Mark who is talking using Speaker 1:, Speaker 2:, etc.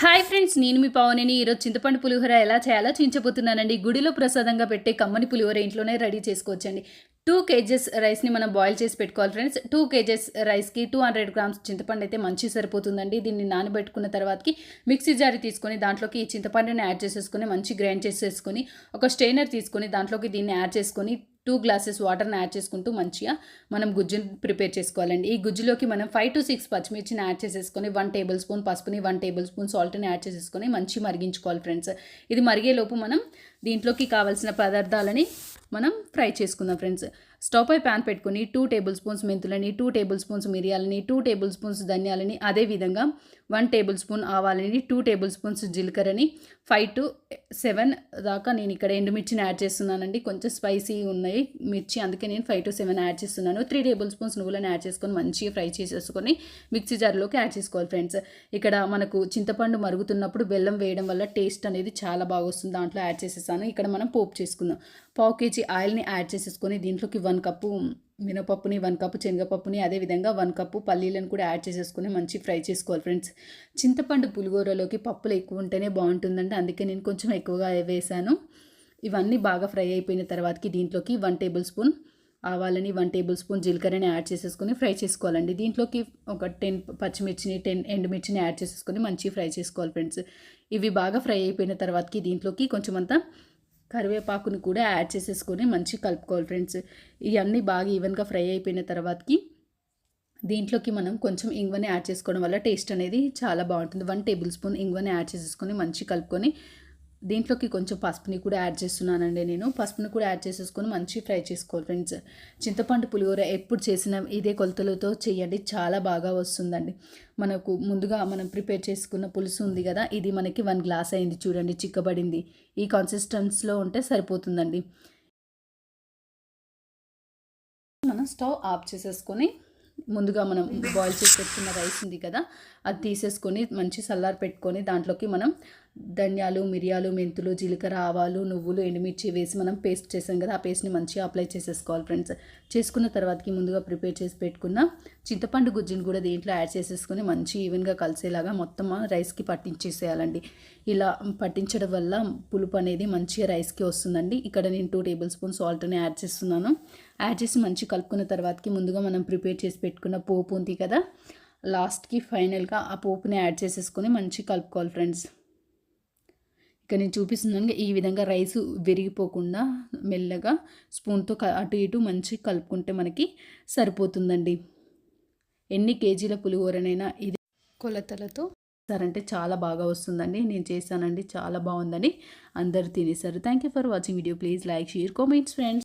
Speaker 1: Hi friends నేను మీ పవనిని. ఈరోజు చింతపండు పులిహోర ఎలా చేయాలో చూపించబోతున్నానండి గుడిలో ప్రసాదంగా పెట్టే కమ్మని పులిహోర ఇంట్లోనే రెడీ చేసుకోవచ్చండి. టూ కేజెస్ రైస్ని మనం బాయిల్ చేసి పెట్టుకోవాలి ఫ్రెండ్స్. టూ కేజెస్ రైస్కి టూ హండ్రెడ్ గ్రామ్స్ చింతపండు అయితే మంచి సరిపోతుందండి. దీన్ని నానబెట్టుకున్న తర్వాతకి మిక్సీ జారి తీసుకొని దాంట్లోకి ఈ చింతపండుని యాడ్ చేసేసుకొని మంచి గ్రైండ్ చేసేసుకొని ఒక స్ట్రైనర్ తీసుకొని దాంట్లోకి దీన్ని యాడ్ చేసుకొని టూ గ్లాసెస్ వాటర్ని యాడ్ చేసుకుంటూ మంచిగా మనం గుజ్జుని ప్రిపేర్ చేసుకోవాలండి. ఈ గుజ్జులోకి మనం ఫైవ్ టు సిక్స్ పచ్చిమిర్చిని యాడ్ చేసేసుకొని వన్ టేబుల్ స్పూన్ పసుపుని వన్ టేబుల్ స్పూన్ సాల్ట్ని యాడ్ చేసేసుకొని మంచి మరిగించుకోవాలి ఫ్రెండ్స్. ఇది మరిగేలోపు మనం దీంట్లోకి కావాల్సిన పదార్థాలని మనం ఫ్రై చేసుకుందాం ఫ్రెండ్స్. స్టవ్ పై ప్యాన్ పెట్టుకొని టూ టేబుల్ స్పూన్స్ మెంతులని టూ టేబుల్ స్పూన్స్ మిరియాలని టూ టేబుల్ స్పూన్స్ ధనియాలని అదేవిధంగా వన్ టేబుల్ స్పూన్ ఆవాలని టూ టేబుల్ స్పూన్స్ జీలకర్రని ఫైవ్ టు సెవెన్ దాకా నేను ఇక్కడ ఎండుమిర్చిని యాడ్ చేస్తున్నానండి. కొంచెం స్పైసీ ఉన్నాయి మిర్చి అందుకే నేను ఫైవ్ టు సెవెన్ యాడ్ చేస్తున్నాను. త్రీ టేబుల్ స్పూన్స్ నువ్వులను యాడ్ చేసుకొని మంచిగా ఫ్రై చేసేసుకొని మిక్సీ జార్లోకి యాడ్ చేసుకోవాలి ఫ్రెండ్స్. ఇక్కడ మనకు చింతపండు మరుగుతున్నప్పుడు బెల్లం వేయడం వల్ల టేస్ట్ అనేది చాలా బాగా వస్తుంది. దాంట్లో యాడ్ చేసేసాను. ఇక్కడ మనం పోపు చేసుకుందాం. పావు కేజీ ఆయిల్ని యాడ్ చేసేసుకొని దీంట్లోకి వన్ వన్ కప్పు మినపప్పుని వన్ కప్పు శనగపప్పుని అదేవిధంగా వన్ కప్పు పల్లీలను కూడా యాడ్ చేసేసుకుని మంచి ఫ్రై చేసుకోవాలి ఫ్రెండ్స్. చింతపండు పులిగూరలోకి పప్పులు ఎక్కువ ఉంటేనే బాగుంటుందంటే అందుకే నేను కొంచెం ఎక్కువగా వేసాను. ఇవన్నీ బాగా ఫ్రై అయిపోయిన తర్వాతకి దీంట్లోకి వన్ టేబుల్ స్పూన్ ఆవాలని వన్ టేబుల్ స్పూన్ జీలకర్రని యాడ్ చేసేసుకొని ఫ్రై చేసుకోవాలండి. దీంట్లోకి ఒక టెన్ పచ్చిమిర్చిని టెన్ ఎండుమిర్చిని యాడ్ చేసేసుకొని మంచి ఫ్రై చేసుకోవాలి ఫ్రెండ్స్. ఇవి బాగా ఫ్రై అయిపోయిన తర్వాతకి దీంట్లోకి కొంచెం అంతా కరివేపాకుని కూడా యాడ్ చేసేసుకొని మంచిగా కలుపుకోవాలి ఫ్రెండ్స్. ఇవన్నీ బాగా ఈవెన్గా ఫ్రై అయిపోయిన తర్వాతకి దీంట్లోకి మనం కొంచెం ఇంగువని యాడ్ చేసుకోవడం వల్ల టేస్ట్ అనేది చాలా బాగుంటుంది. వన్ టేబుల్ స్పూన్ ఇంగువని యాడ్ చేసేసుకొని మంచి కలుపుకొని దీంట్లోకి కొంచెం పసుపుని కూడా యాడ్ చేస్తున్నానండి నేను. పసుపుని కూడా యాడ్ చేసేసుకొని మంచి ఫ్రై చేసుకోవాలి ఫ్రెండ్స్. చింతపండు పులిహోర ఎప్పుడు చేసిన ఇదే కొలతలతో చేయండి చాలా బాగా వస్తుందండి. మనకు ముందుగా మనం ప్రిపేర్ చేసుకున్న పులుసు ఉంది కదా ఇది మనకి వన్ గ్లాస్ అయింది చూడండి చిక్కబడింది. ఈ కన్సిస్టెన్స్లో ఉంటే సరిపోతుందండి. మనం స్టవ్ ఆఫ్ చేసేసుకొని ముందుగా మనం బాయిల్ చేసి పెట్టుకున్న రైస్ ఉంది కదా అది తీసేసుకొని మంచి సల్లార్ పెట్టుకొని దాంట్లోకి మనం ధనియాలు మిరియాలు మెంతులు జీలకర్ర ఆవాలు నువ్వులు ఎండుమిర్చి వేసి మనం పేస్ట్ చేసాం కదా ఆ పేస్ట్ని మంచిగా అప్లై చేసేసుకోవాలి ఫ్రెండ్స్ చేసుకున్న తర్వాతకి ముందుగా ప్రిపేర్ చేసి పెట్టుకున్న చింతపండు గుజ్జుని కూడా దీంట్లో యాడ్ చేసేసుకొని మంచి ఈవెన్గా కలిసేలాగా మొత్తం రైస్కి పట్టించేసేయాలండి. ఇలా పట్టించడం వల్ల పులుపు అనేది మంచిగా రైస్కి వస్తుందండి. ఇక్కడ నేను టూ టేబుల్ స్పూన్ సాల్ట్ని యాడ్ చేస్తున్నాను. యాడ్ చేసి మంచి కలుపుకున్న తర్వాతకి ముందుగా మనం ప్రిపేర్ చేసి పెట్టుకున్న పోపు ఉంది కదా లాస్ట్కి ఫైనల్గా ఆ పోపుని యాడ్ చేసేసుకొని మంచి కలుపుకోవాలి ఫ్రెండ్స్. ఇక్కడ నేను చూపిస్తున్నాను ఈ విధంగా రైస్ విరిగిపోకుండా మెల్లగా స్పూన్తో అటు ఇటు మంచి కలుపుకుంటే మనకి సరిపోతుందండి. ఎన్ని కేజీల పులిహోరనైనా ఇది కొలతలతో అంటే చాలా బాగా వస్తుందండి. నేను చేశానండి చాలా బాగుందని అందరు తినేశారు thank you for watching video. Please like share comments friends.